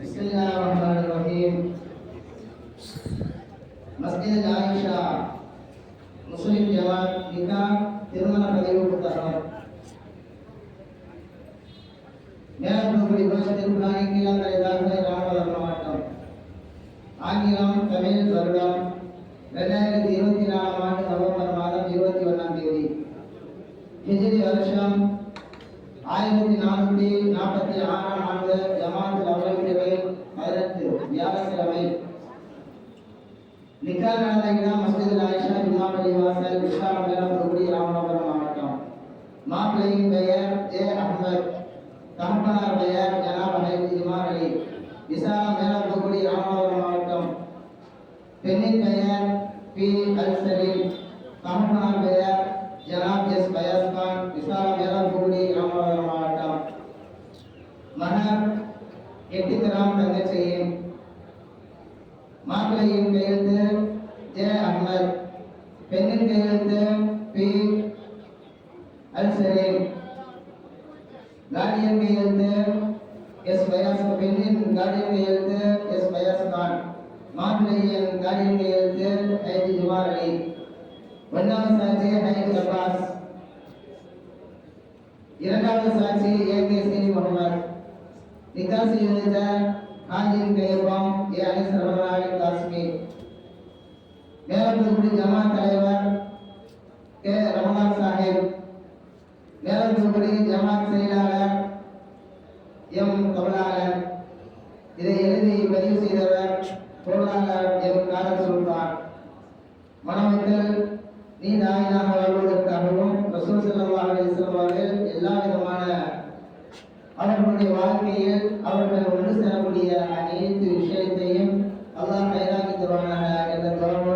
بسم الله الرحمن الرحيم மஸ்ஜித் ஆயிஷா முஸ்லிம் ஜமாத் நிகா திருமண பதிவு புத்தகம் மேலப்பகுதி கோஷத்தில் ஆங்கிலம் தலைதாக ராமநாதபுரம் மாவட்டம் ஆங்கிலம் தமிழ் வருடம் ரெண்டாயிரத்தி இருபத்தி நாலாம் ஆண்டு நவம்பர் மாதம் இருபத்தி ஒன்றாம் தேதி ஹிஜ்ரி வருஷம் வியாழக்கிழமை நிக்கா நடந்த இடம் மஸ்ஜித் ஆயிஷா ஜும்மா பள்ளிவாசல் விசாலம் தொகுதி ராமநாதபுரம் மாவட்டம். மாப்பிள்ளையின் பெயர் ஏ அஹ்மத். தகப்பனார் பெயர் ஜனாபலை ஹைத் இமார் அலி. விசாலம் மேலம் தொகுதி ராமநாதபுரம் மாவட்டம். பெண்ணின் பெயர் பி. அல் சலீம் தகப்பனார் பெயர் ஜனாப் எஸ். பயஸ்கான். விசாலம் மேலம் தொகுதி ராமநாதபுரம் மாவட்டம். மகர் எட்டு கிராம் தங்கச்சியின் மாப்பிள்ளையின் கையெழுத்து ஜே அஹ்மத் பெண்ணின் கையெழுத்து பி. அல் சலீம் கார்டியன் கையெழுத்து எஸ். பயாஸ் பெண்ணின் கார்டியன் கையெழுத்து எஸ். பயாஸ் கான் மாப்பிள்ளையின் கார்டியன் கையெழுத்து ஹைதி ஜுமார் அலி ஒன்றாவது சாட்சி ஹைதி அப்பாஸ். இரண்டாவது சாட்சி ஏ. கே. சீனி முகமது நிகாசி எழுத காஞ்சியின் கையொப்பம் ஏ. அலி சரவணாய் காஸ்மி ஜமாத் தலைவர் கே. ரமணான் சாஹிப் மேலத்தூர்குடி ஜமாத் செயலாளர் எம். கமலாளன். இதை எழுதி பதிவு செய்தவர் பொருளாளர் எம். காதல் சுல்தான் மணமக்கள் நீ நாயினாக வாழ்வதற்காகவும் ரசூல் ஸல்லல்லாஹு அலைஹி அவர்கள் எல்லா விதமான அவர்களுடைய வாழ்க்கையில் அவர்கள் ஒன்று செல்லக்கூடிய அனைத்து விஷயத்தையும் அல்லாஹ் கைதாக்கி தருவானாக என்ற துறவோடு